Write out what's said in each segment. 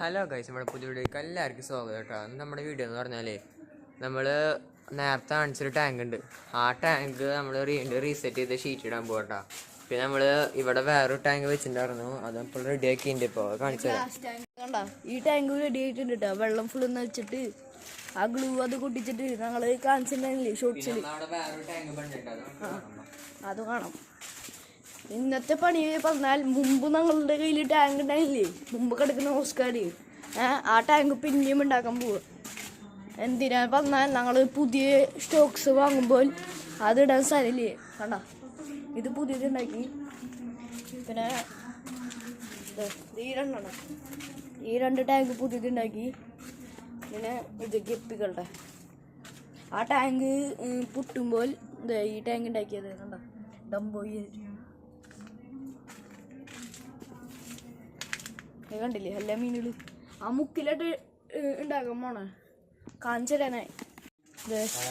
Hello guys നമ്മുടെ പുതിയ വീഡിയോക്ക് എല്ലാവർക്കും സ്വാഗതം കേട്ടോ. അന്ന് നമ്മുടെ വീഡിയോ എന്ന് പറഞ്ഞാൽ നമ്മൾ നേരത്തെ കാണിച്ചൊരു ടാങ്ക് ഉണ്ട്. ആ ടാങ്ക് നമ്മൾ വീണ്ടും റീസെറ്റ് ചെയ്ത് ഷീറ്റ് ഇടാൻ പോകട്ടോ പിന്നെ നമ്മൾ ഇവിടെ വേറൊരു ടാങ്ക് വെച്ചിട്ടുണ്ടായിരുന്നു. അത് ഇപ്പോൾ റെഡി ആക്കിയിട്ടുണ്ട് ഇപ്പോൾ കാണിച്ചു തരാം. ഈ ടാങ്ക് റെഡി ആയിട്ടുണ്ട് കേട്ടോ. വെള്ളം ഫുള്ള് വെച്ചിട്ട് ആ ഗ്ലൂ അത് കുട്ടിച്ചിട്ട് ഞങ്ങൾ കാണിച്ചിട്ടുണ്ടായിരുന്നില്ലേ ഷോർട്സിൽ അത് കാണാം. ഇന്നത്തെ പണി പറഞ്ഞാൽ മുമ്പ് ഞങ്ങളുടെ കയ്യിൽ ടാങ്ക് ഉണ്ടായില്ലേ? മുമ്പ് കിടക്കുന്ന ഓസ്കാർ ആ ടാങ്ക് പിന്നെയും ഉണ്ടാക്കാൻ പോവുക എന്തിനാ പറഞ്ഞാൽ ഞങ്ങൾ പുതിയ സ്റ്റോക്സ് വാങ്ങുമ്പോൾ അതിടാൻ സ്ഥലമില്ലേ? കണ്ട? ഇത് പുതിയത് ഉണ്ടാക്കി. പിന്നെ ഈ രണ്ടെണ്ണം. ഈ രണ്ട് ടാങ്ക് പുതിയത് ഉണ്ടാക്കി. പിന്നെ ഇത് ഗപ്പികളുടെ ആ ടാങ്ക് പുട്ടുമ്പോൾ ഈ ടാങ്ക് ഉണ്ടാക്കിയത് കണ്ട? ഡംബോയി ഇത് കണ്ടില്ലേ? എല്ലാ മീനുകൾ ആ മുക്കിലായിട്ട് ഏ, ഉണ്ടാക്കാൻ പോണേ. കാഞ്ചരനായി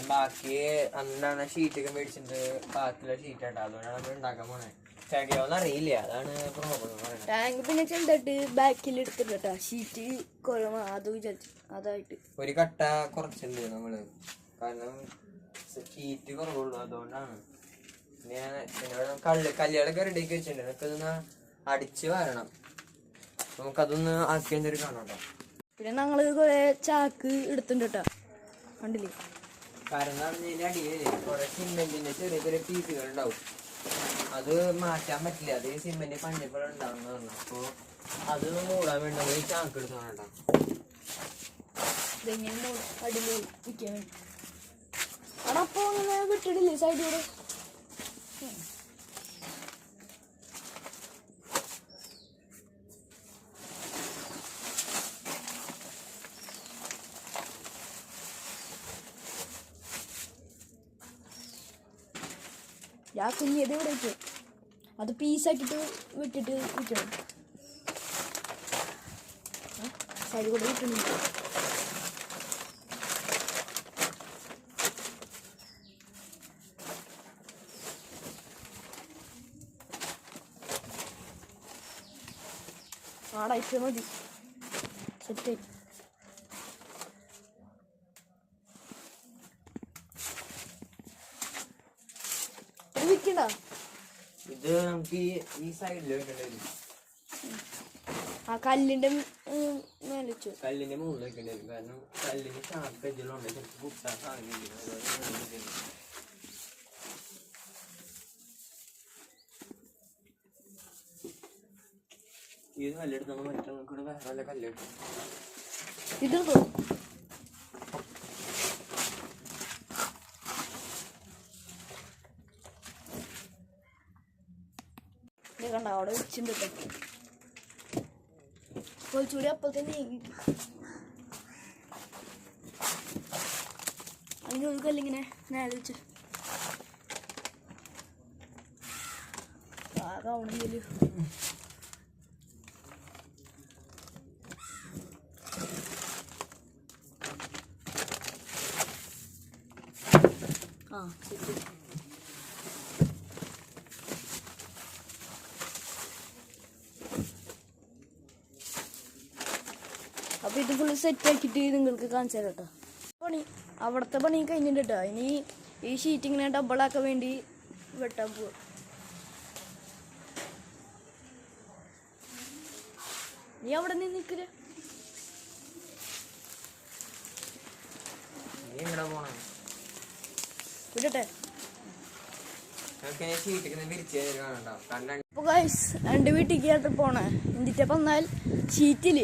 ബാക്കി അന്നാണ് ഷീറ്റൊക്കെ മേടിച്ചിട്ട് ബാക്കിയുള്ള ഷീറ്റ് ആട്ടോ അതുകൊണ്ടാണ് നമ്മൾ ഉണ്ടാക്കാൻ പോണേ. അറിയില്ല. അതാണ് ടാങ്ക് പിന്നെ ചെറുതായിട്ട് ബാക്കിൽ എടുത്തിട്ടാ ഷീറ്റ് കുഴമ അത് വിചാരിച്ചു അതായിട്ട്. ഒരു കട്ട കുറച്ചുണ്ട് നമ്മൾ. കാരണം ഷീറ്റ് കുറവുള്ളൂ. അതുകൊണ്ടാണ്. പിന്നെ കല്ല് കല്ലുകളൊക്കെ റെഡിയാക്കി വെച്ചിട്ടുണ്ട്. നമുക്കതൊന്ന് അടിച്ച് വരണം. നമുക്കതൊന്ന് ആക്കിയതിന്റെ ഒരു കാണാം കേട്ടോ പിന്നെ ഞങ്ങൾ കുറെ ചാക്ക് എടുത്തിട്ടുണ്ട് കേട്ടോ കണ്ടില്ലേ? കാരണം പറഞ്ഞാൽ അടിയിൽ കുറെ സിമെന്റിന്റെ ചെറിയ ചെറിയ പീസുകൾ ഉണ്ടാവും. അത് മാറ്റാൻ പറ്റില്ല. അത് സിമെന്റ് പഞ്ഞപ്പോൾ ഉണ്ടാവുന്ന പറഞ്ഞു. അപ്പൊ അത് മൂടാൻ വേണ്ടി നമ്മൾ ഈ ചാക്ക് എടുത്തോണം കേട്ടോ അടിയിൽ നിൽക്കാൻ വേണ്ടി. അവിടെ അപ്പൊ ഇങ്ങനെ വിട്ടിടില്ലേ സൈഡിലൂടെ ഞാൻ കുഞ്ഞത് ഇവിടെ വെച്ചു അത് പീസാക്കിയിട്ട് വിട്ടിട്ട് വിൽക്കണം സൈഡ് കൂടെ വിട്ടുന്നുണ്ട് ആടാ മതി. സെറ്റ് വിൽക്കണ്ട ഇത് നമുക്ക് ഈ സൈഡിൽ വെക്കേണ്ടി ആ കല്ലിന്റെ ഉം, കല്ലിന്റെ മുകളിൽ വെക്കേണ്ടി വരും. കാരണം കല്ലിന് ഷാർപ്പ് കുട്ടാൻ മുകളിൽ വെക്കേണ്ടി വരും. ഈ കല്ലെടുത്ത് നമ്മൾ മറ്റേ കൂടെ വേറെ കല്ലെടുക്കും ഇത് കണ്ട അവിടെ വെച്ചിട്ടുണ്ട്. കുറച്ചുകൂടി അപ്പോൾ തന്നെ നീങ്ങി. അല്ലെങ്കിൽ ഒരു കല്ലിങ്ങനെ നേരെ വെച്ച് ആകാവണമെങ്കിൽ ആ ശരി. ഫുള്ള് സെറ്റ് ആക്കിയിട്ട് നിങ്ങൾക്ക് കാണിച്ചു തരാം കേട്ടോ. പണി അവിടുത്തെ പണി കഴിഞ്ഞിട്ട് കേട്ടോ. ഇനി ഈ ഷീറ്റ് ഇങ്ങനെ ഡബിളാക്കാൻ വേണ്ടി വെട്ടാൻ പോവാ. നീ അവിടെ നിന്ന് നിൽക്കില്ല വിടട്ടെ. ഗൈസ് എന്റെ വീട്ടിലേക്ക് പോണേ. എന്നിട്ട് പറഞ്ഞാൽ ഷീറ്റിൽ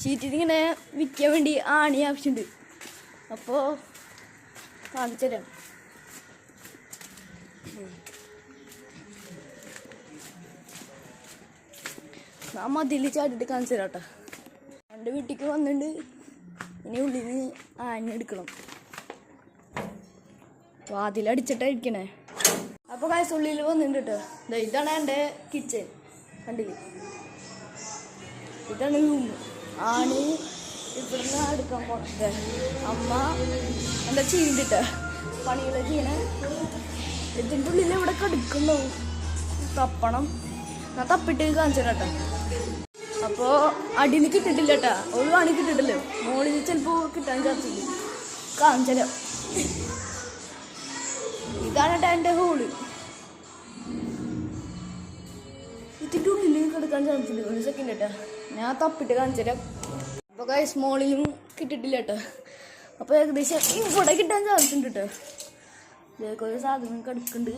ഷീറ്റിൽ ഇങ്ങനെ വിൽക്കാൻ വേണ്ടി ആണി ആവശ്യമുണ്ട്. അപ്പോൾ കാണിച്ചു തരാം. ഞാൻ മതിൽ ചാടിയിട്ട് കാണിച്ചു തരാം കേട്ടോ. എന്റെ വീട്ടിലേക്ക് വന്നിട്ട് ഇനി ഉള്ളിൽ നിന്ന് ആണി എടുക്കണം. വാതിലടിച്ചിട്ടായിരിക്കണേ അപ്പോൾ കാശ് ഉള്ളിൽ വന്നിട്ടുണ്ട് കേട്ടോ. ഇതാണ് എന്റെ കിച്ചൺ കണ്ടില്ലേ? ഇതാണ് റൂം ആണ്. ഇവിടുന്ന് എടുക്കാൻ പോണത് അമ്മ എന്താ ചെയ്തിട്ട്? പണികളെ ചെയ്യണേ. ഇതിന്റെ ഉള്ളിൽ ഇവിടെ കടുക്കുന്നു? തപ്പണം. ഞാൻ തപ്പിട്ട് കാണിച്ചു കേട്ടോ. അപ്പോൾ അടിയിൽ കിട്ടിട്ടില്ല കേട്ടാ. ഒരു പണി കിട്ടിട്ടില്ല മോളിൽ ചിലപ്പോൾ കിട്ടാൻ ചാൻസ് കാഞ്ചല ഇതാണ് കേട്ടാ എന്റെ ഹോൾ. ഇതിന്റെ ഉള്ളിൽ കിടക്കാൻ ചാൻസ് ഇല്ല. ഒരു സെക്കൻഡ് കേട്ടാ. ഞാൻ തപ്പിട്ട് കാണിച്ചുതരാം അപ്പോൾ കൈസ് മോളിലും കിട്ടിട്ടില്ല കേട്ടോ അപ്പോൾ ഏകദേശം ഇവിടെ കിട്ടാൻ ചാൻസ് ഉണ്ട് കേട്ടോ ഇതേക്ക് ഒരു സാധനം കിടക്കുന്നുണ്ട്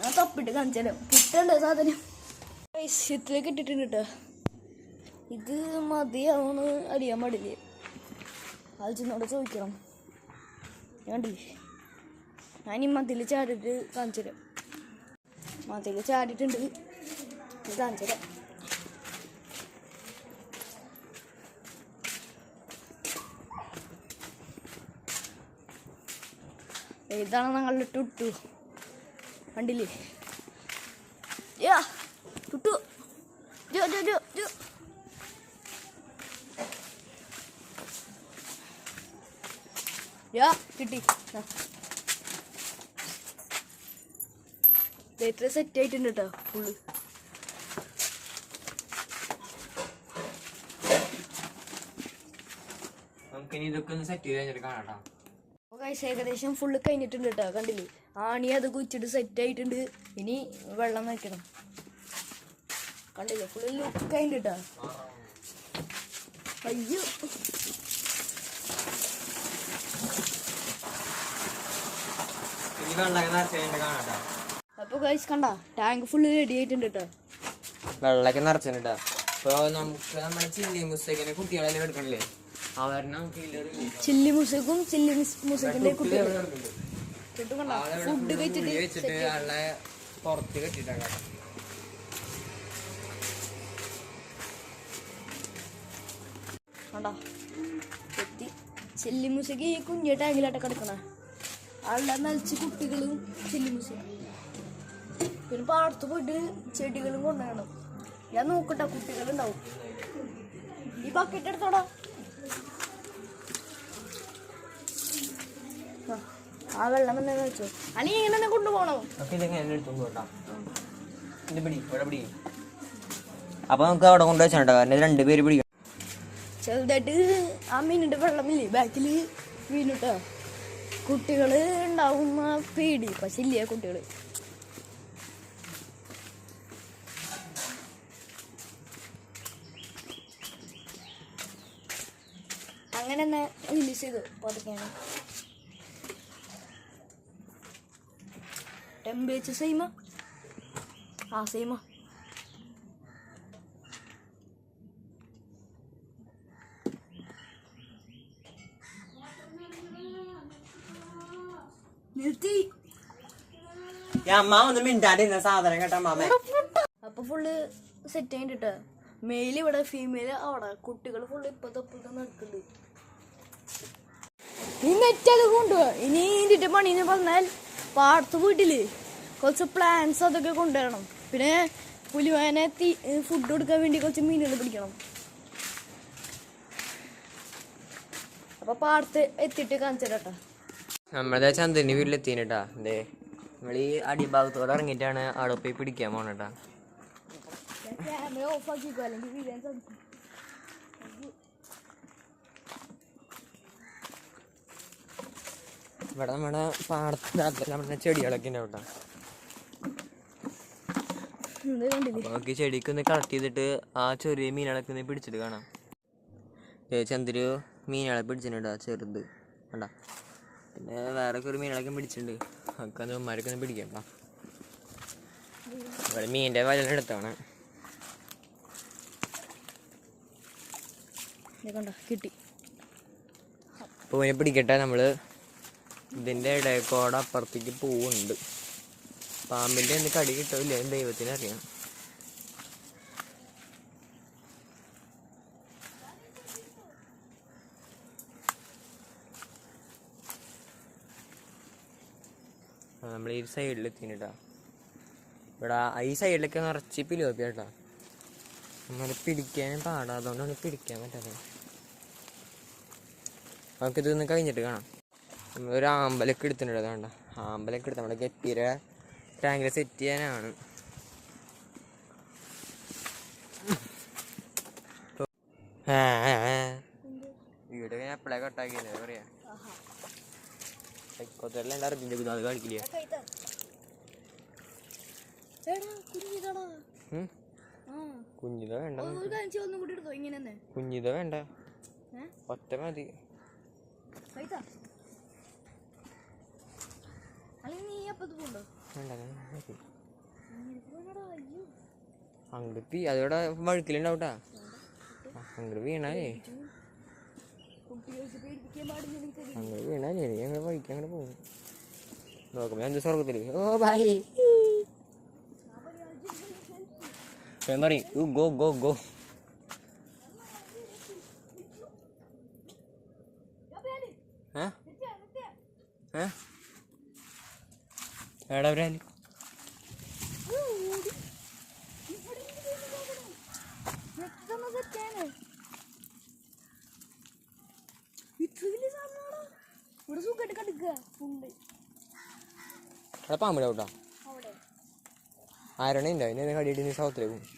ഞാൻ തപ്പിട്ട് കാണിച്ചുതരാം കിട്ടണ്ട സാധനം. ഇതിൽ കിട്ടിട്ടുണ്ട് കേട്ടോ ഇത് മതിയാവുമെന്ന് അറിയാൻ പാടില്ലേ? ആൾച്ചിനോട് ചോദിക്കണം. കണ്ടില്ലേ? ഞാൻ ഈ മതിൽ ചാടിയിട്ട് കാണിച്ചു തരാം മതിൽ ചാടിയിട്ടുണ്ട്. കാണിച്ചു തരാം ഇതാണ് ഞങ്ങളുടെ ടുട്ടു. കണ്ടില്ലേ? യാ ടുട്ടു. കിട്ടി. ഇത്ര സെറ്റ് ആയിട്ടുണ്ട് കേട്ടോ ഫുള്ള് നമുക്കിനി ഇതൊക്കെ ഒന്ന് സെറ്റ് ചെയ്ത് കഴിഞ്ഞിട്ട് കാണാം. കൈസ് ഏകദേശം ഫുള്ള് കഴിഞ്ഞിട്ടുണ്ട് കേട്ടോ കണ്ടില്ലേ? ആണി അത് കുച്ചിട്ട് സെറ്റ് ആയിട്ടുണ്ട്. ഇനി വെള്ളം വെക്കണം കണ്ടില്ലേ? ഫുള്ള് ലുക്ക് ആയിട്ട് കേട്ടോ അയ്യോ. ഇനി കഴിച്ച് കണ്ട? ടാങ്ക് ഫുള്ള് റെഡി ആയിട്ടുണ്ട് കേട്ടോ വെള്ളമൊക്കെ നിറച്ചിട്ടുണ്ട് അപ്പൊ നമുക്ക് നമ്മുടെ ചില്ലി മുസ്തക്കിനെ കുട്ടികളെല്ലാം എടുക്കണില്ലേ? ചില്ലി മുസക്കും ചില്ലി മുസക്കിന്റെ കുട്ടികൾ ഫുഡ് കഴിച്ചിട്ട് പുറത്ത് കെട്ടിട്ടാ കാണാം കണ്ടോ? എത്തി ചില്ലി മുസക്ക് ഈ കുഞ്ഞ ടാങ്കിലാട്ട കിടക്കണ ആളുടെ നലിച്ച് കുട്ടികളും ചില്ലി മുസക്ക് പിന്നെ പാടത്ത് പോയിട്ട് ചെടികളും കൊണ്ടുവരണം. ഞാൻ നോക്കട്ടെ കുട്ടികളുണ്ടാവും. ഈ ബക്കറ്റ് എടുത്തോടാ. ആ, വെള്ളം തന്നെ വെച്ചു. അനി ഇങ്ങനെ കൊണ്ടുപോകണോ? അപ്പൊ നമുക്ക് അവിടെ കൊണ്ട് കാരണം രണ്ട് പേര് പിടിക്കണം ചെറുതായിട്ട് ആ മീനിന്റെ വെള്ളമില്ലേ ബാക്കിൽ വീണിട്ടോ കുട്ടികൾ ഉണ്ടാവുന്ന പേടി. പക്ഷെ ഇല്ലേ കുട്ടികൾ? അങ്ങനെ ഒന്ന് റിലീസ് ചെയ്തു പതുക്കെയാണ് ടെമ്പറേച്ചർ സെയിമ ആ? സെയിമ നിർത്തി. അമ്മ ഒന്ന് മിണ്ടാണ്ടിരുന്ന സാധനം കേട്ടാ മാമ അപ്പൊ ഫുള്ള് സെറ്റ് ആയിട്ടോ മെയിൽ ഇവിടെ ഫീമെയിൽ അവിടെ. കുട്ടികൾ ഫുള്ള് ഇപ്പത്തെ ഇപ്പത്തെ നടക്കുന്നുണ്ട്. ഈ നെറ്റത് കൊണ്ടുപോവാ ഇനി ഇതിന്റെ പണി എന്ന് പറഞ്ഞാൽ പാടത്ത് വീട്ടിൽ കുറച്ച് പ്ലാന്റ്സ് അതൊക്കെ കൊണ്ടുവരണം. പിന്നെ പുലിവാനെ തീ ഫുഡ് കൊടുക്കാൻ വേണ്ടി കുറച്ച് മീനുകൾ പിടിക്കണം. അപ്പൊ പാടത്ത് എത്തിയിട്ട് കാണിച്ചു തരാട്ടോ നമ്മളെ ചന്ദ്രന്റെ വീട്ടിലെത്തിനട്ടാ അതേ നമ്മൾ ഈ അടിഭാഗത്തോടെ ഇറങ്ങിയിട്ടാണ് അവിടെ പോയി പിടിക്കാൻ പോണട്ടാ ഓഫ് ആക്കിക്കോ അല്ലെങ്കിൽ വീഴാൻ സാധിക്കും ഇവിടെ നമ്മുടെ പാടത്ത് നമ്മുടെ ചെടികളൊക്കെ ഉണ്ട് കേട്ടോ. നമുക്ക് ഈ ചെടിക്ക് ഒന്ന് കളക്ട് ചെയ്തിട്ട് ആ ചെറിയ മീനുകളൊക്കെ ഒന്ന് പിടിച്ചിട്ട് കാണാം. ചന്ദ്രു മീനുകളെ പിടിച്ചിട്ടുണ്ട് ആ ചെറുത്. വേണ്ട പിന്നെ വേറെ ഒരു മീനുകളൊക്കെ പിടിച്ചിട്ടുണ്ട്. ഒക്കെ ഒന്ന് ഉമ്മാരൊക്കെ ഒന്ന് പിടിക്കണ്ട ഇവിടെ മീനിന്റെ വല എടുത്താണ് ഇത് കണ്ടോ? കിട്ടി. അപ്പോൾ പിടിക്കട്ടെ നമ്മൾ ഇതിന്റെ ഇടയക്കോടെ അപ്പുറത്തേക്ക് പൂവുണ്ട്. പാമ്പിന്റെ എന്ത് കടി കിട്ടില്ല ദൈവത്തിന് അറിയാം നമ്മൾ ഈ സൈഡിൽ എത്തിട്ടാ ഇവിടെ ഈ സൈഡിലൊക്കെ നിറച്ച് പിലോപ്പിയാട്ടാ നമ്മൾ പിടിക്കാൻ പാടാതുകൊണ്ടാണ് പിടിക്കാൻ പറ്റാത്തത്. നമുക്ക് ഇതൊന്ന് കഴിഞ്ഞിട്ട് കാണാം. ഒരു ആമ്പലൊക്കെ എടുത്തിട്ടുണ്ട് വേണ്ട ആമ്പലൊക്കെ എടുത്ത് നമ്മുടെ ഗപ്പിയുടെ ടാങ്കിൽ സെറ്റ് ചെയ്യാനാണ്. വീട് ഞാൻ എപ്പോഴേ കട്ടാക്കിയില്ല പറയാ? കൊത്തല്ല കാണിക്കില്ല. കുഞ്ഞിത വേണ്ട. കുഞ്ഞിത വേണ്ട. ഒറ്റ മതി കൈത്ത അല്ലെങ്കിൽ നീ അപ്പത്ത് പോണ്ടോ വേണ്ട ഞാൻ മതി. നിനക്ക് വേണടാ അയ്യോ അങ്ങോട്ട് തീ അതോടെ വഴുക്കിലുണ്ടാവട്ടാ? അങ്ങോട്ട് വീണാലേ. അങ്ങോട്ട് വീണാലേ അങ്ങനെ വഴിക്ക് അങ്ങനെ പോകും. നോക്കുമ്പോ ഞാൻ സ്വർഗത്തിൽ ഓ ബൈ പറയും ഗോ ഗോ ഗോ ഏ ഏ എടാ വരാൽ ഇത്ര വലിയ സാധനമാണോ ഇവിടെ സുഖമായിട്ട് കടുക്കുക ഉണ്ട് അവരാൽ പാമ്പിടാവട്ടാ അവിടെ ആരണേ ഇല്ല ഇനി കടിയിട്ട് നീ സൗത്തിലേക്ക് പോകും.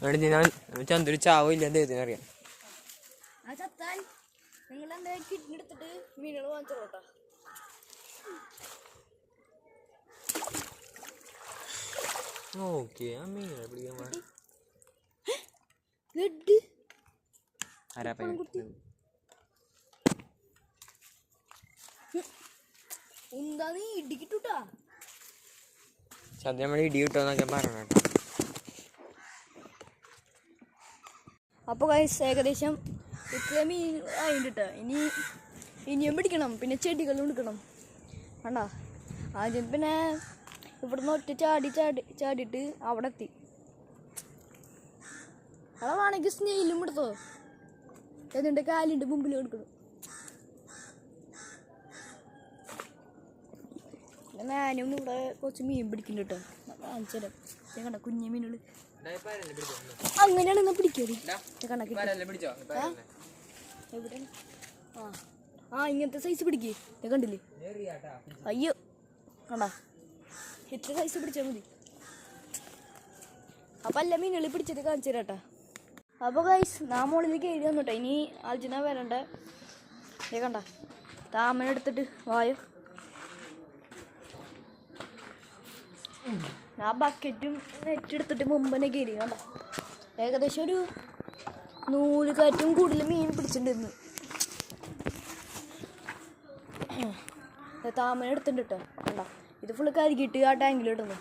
എന്നിട്ട് ഞാൻ ചന്തൊരു ചാവോ ഇല്ല ദൈവത്തിന് അറിയാം ആ ചത്താൽ നിങ്ങൾ എന്റെ കിഡ്നി എടുത്തിട്ട് മീനുകൾ വാങ്ങിച്ചോട്ടോ ഓക്കെ ആ മീനെ പിടിക്കാൻ. ആരാ? എന്താ നീ ഇടിക്കിട്ടുട്ടാ സദ്യ നമ്മൾ ഇടി കിട്ടുമെന്നൊക്കെ പറഞ്ഞു കേട്ടോ. അപ്പൊ കൈസ് ഏകദേശം ഇത്രയും മീൻ ആയിട്ടാ ഇനി ഇനിയും പിടിക്കണം. പിന്നെ ചെടികളും എടുക്കണം. വേണ്ടാ ആദ്യം പിന്നെ ഇവിടുന്ന് ഒറ്റ ചാടി ചാടി ചാടിയിട്ട് അവിടെ എത്തി. അവിടെ വേണമെങ്കിൽ സ്നെയിലും എടുത്തോ? എന്നിട്ട് കാലിന്റെ മുമ്പിൽ കൊടുക്കണം. ഞാനും ഇവിടെ കുറച്ച് മീൻ പിടിക്കുന്നു കേട്ടോ. കാണിച്ചു തരാം ഞാൻ കണ്ട കുഞ്ഞു മീനുകൾ അങ്ങനെയാണ് ഇന്ന് പിടിക്കരുത് എവിടെ ആ ആ ഇങ്ങനത്തെ സൈസ് പിടിക്കേ. ഞാൻ കണ്ടില്ലേ? അയ്യോ കണ്ടാ? എത്ര സൈസ് പിടിച്ചാൽ മതി. അപ്പം അല്ല മീനുകൾ പിടിച്ചത് കാണിച്ചു തരാട്ടാ. അപ്പോൾ ഗൈസ് നാ മുകളിലേക്ക് എഴുതി വന്നു കേട്ടോ. ഇനി അർജുന വരണ്ട? കണ്ട താമന എടുത്തിട്ട് വായോ. ഞാൻ ബക്കറ്റും നെറ്റെടുത്തിട്ട് മുമ്പനെ കയറി കണ്ടോ? ഏകദേശം ഒരു നൂൽ കാറ്റും കൂടുതൽ മീൻ പിടിച്ചിട്ടുണ്ടെന്ന് താമര എടുത്തിട്ടുണ്ട് കേട്ടോ. കണ്ടോ? ഇത് ഫുള്ള് കരുകിയിട്ട് ആ ടാങ്കിൽ ഇടുന്നു.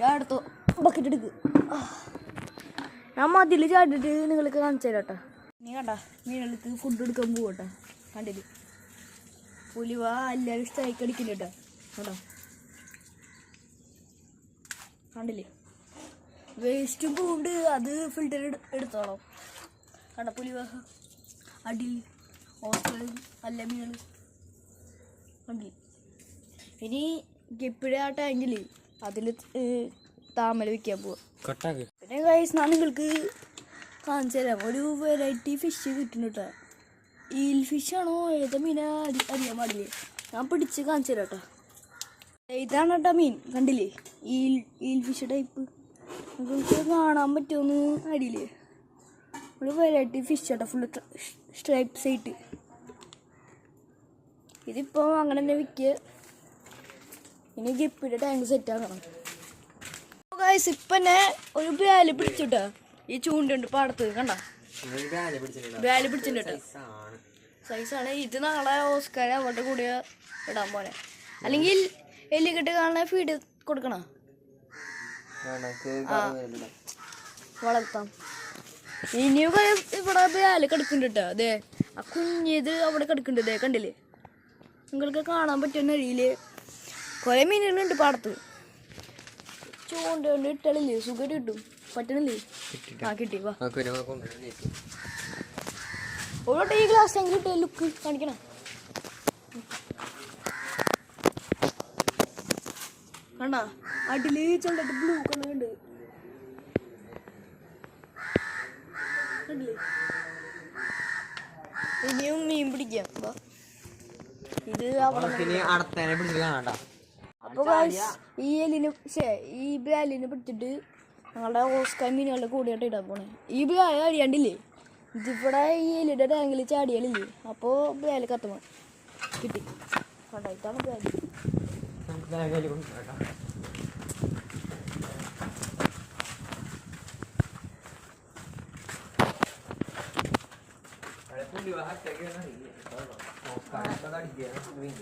ഞാൻ എടുത്തു. ബക്കറ്റ് എടുക്ക്. ഞാൻ മതിൽ ചാടിട്ട് നിങ്ങൾക്ക് കാണിച്ചു തരാം കേട്ടോ. നീ കണ്ട? മീനുകൾക്ക് ഫുഡ് എടുക്കാൻ പോകട്ടോ കണ്ടില്ല? പുലിവ എല്ലാവരും സ്ട്രൈക്ക് അടിക്കില്ല കേട്ടോ. കണ്ടോ? കണ്ടില്ലേ? വേസ്റ്റും പൂണ്ട് അത് ഫിൽറ്റർ എടുത്തോളാം. കണ്ട? പുലിവ അടി ഓസ്കൾ അല്ല മീനുകൾ കണ്ടില്ലേ? ഇനി ഗപ്പിയുടെ ആ ടാങ്കിൽ അതിൽ താമര വിൽക്കാൻ പോവാ. പിന്നെ കൈസ് ഞാൻ നിങ്ങൾക്ക് കാണിച്ചു തരാം. ഒരു വെറൈറ്റി ഫിഷ് കിട്ടുന്നു കേട്ടോ. ഈൽ ഫിഷാണോ ഏതാ മീനാ അറി- അറിയാൻ പാടില്ലേ? ഞാൻ പിടിച്ച് കാണിച്ചു തരാം കേട്ടോ. ഇതാണ് കേട്ടോ മീൻ. കണ്ടില്ലേ? ഈൽ ഈൽ ഫിഷ് ടൈപ്പ് നമുക്ക് കാണാൻ പറ്റുമെന്ന് അടിയില്ലേ ഒരു വെറൈറ്റി ഫിഷ് കേട്ടോ ഫുള്ള് സ്ട്രൈപ്സ് ആയിട്ട് ഇതിപ്പോ അങ്ങനെ തന്നെ വിൽക്കുക ഇനി ഗപ്പിയുടെ ടാങ്ക് സെറ്റ് ആക്കണം. ഗൈസ് ഇപ്പൊ തന്നെ ഒരു ബാൽ പിടിച്ചിട്ടാ? ഈ ചൂണ്ടുണ്ട് പാടത്ത് കണ്ട? ബാൽ പിടിച്ചിട്ടുണ്ട് സൈസാണ് ഇത് നാളെ ഓസ്കാർ അവരുടെ കൂടെ ഇടാൻ പോലെ അല്ലെങ്കിൽ എലിക്കെട്ട് കാണാൻ ഫീഡ് കൊടുക്കണം? വളർത്താം. ഇനിയും ഇവിടെ വേല കിടക്കുന്നുണ്ട് അതെ ആ കുഞ്ഞിത് അവിടെ കിടക്കുന്നുണ്ട് ഇതേ കണ്ടില്ലേ? നിങ്ങൾക്ക് കാണാൻ പറ്റുന്ന അരിയിൽ കുറെ മീനുകളുണ്ട് പാടത്ത്. ചൂണ്ട കൊണ്ട് ഇട്ടളില്ലേ സുഖം കിട്ടും. പറ്റണില്ലേ? ആ കിട്ടി വാ. ഓരോട്ടെ ഈ ഗ്ലാസ് എങ്കിലും ലുക്ക് കാണിക്കണം. കണ്ടാ അടിൽ ചെണ്ടിട്ട് ബ്ലൂ കളർ ഉണ്ട്. ഇനിയും മീൻ പിടിക്കാം. ഇത് അടത്തേനെ പിടിച്ച് കാണാട്ടാ. അപ്പൊ ഈ എലിന് ശേ ഈ ബ്രാലിനെ പിടിച്ചിട്ട് ഞങ്ങളുടെ ഓസ്കാർ മീനുകളുടെ കൂടിയായിട്ട് ഇടാൻ പോണേ. ഈ ബ്രാല അടിയാണ്ടില്ലേ ഇതിവിടെ ഈ എലിയുടെ ടാങ്കിൽ ചാടിയാലില്ലേ അപ്പോ ബ്രാൽ കത്തുമോ കിട്ടി. കണ്ടായിട്ടാണ് ബ്രാൽ നമുക്ക് ബാഗിൽ കൊണ്ടുപോകാം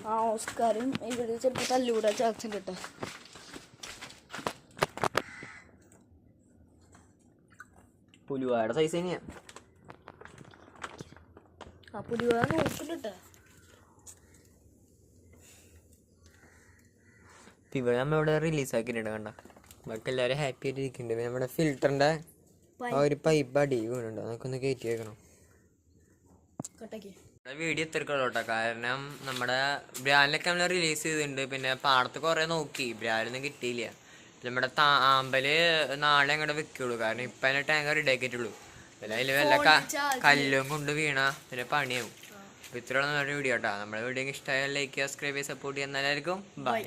ആ ഓസ്കാരും ഇവിടെ ചിലപ്പോൾ തല്ലുകൂടാ ചാൻസ് കേട്ടോ പുലുവായുടെ സൈസ് തന്നെയാ. ആ പുലിവാ നോക്കുന്നുണ്ട് ഇവിടെ നമ്മൾ ഇവിടെ നമ്മളിവിടെ റിലീസ് ആക്കിയിട്ടുണ്ട് കണ്ട? ബാക്കി എല്ലാവരും ഹാപ്പി ആയിട്ട് ഇരിക്കുന്നുണ്ട് നമ്മുടെ ഫിൽറ്ററിന്റെ ആ ഒരു പൈപ്പ് അടി വീണുണ്ടോ. നമുക്കൊന്ന് ഒന്ന് കയറ്റി വെക്കണം. കട്ടാക്കി. വീഡിയോ എത്തിരിക്കുള്ളൂ കേട്ടോ കാരണം നമ്മുടെ ബ്രാലിനൊക്കെ നമ്മൾ റിലീസ് ചെയ്തിട്ടുണ്ട്. പിന്നെ പാടത്ത് കുറേ നോക്കി. ബ്രാലൊന്നും കിട്ടിയില്ല. നമ്മുടെ ആമ്പൽ നാളെ അങ്ങോട്ട് വെക്കുള്ളൂ. കാരണം ഇപ്പൊ അതിന്റെ ടാങ്ക് റെഡി ആക്കിയിട്ടുള്ളൂ. പിന്നെ അതിൽ വല്ല കല്ലും കൊണ്ട് വീണ പിന്നെ പണിയാവും. ഇത്രയുള്ള നമ്മുടെ വീഡിയോ കേട്ടോ നമ്മുടെ വീഡിയോ ഇഷ്ടമായ ലൈക്ക് സബ്സ്ക്രൈബ് ചെയ്ത് സപ്പോർട്ട് ചെയ്യുന്ന എല്ലാവർക്കും ബൈ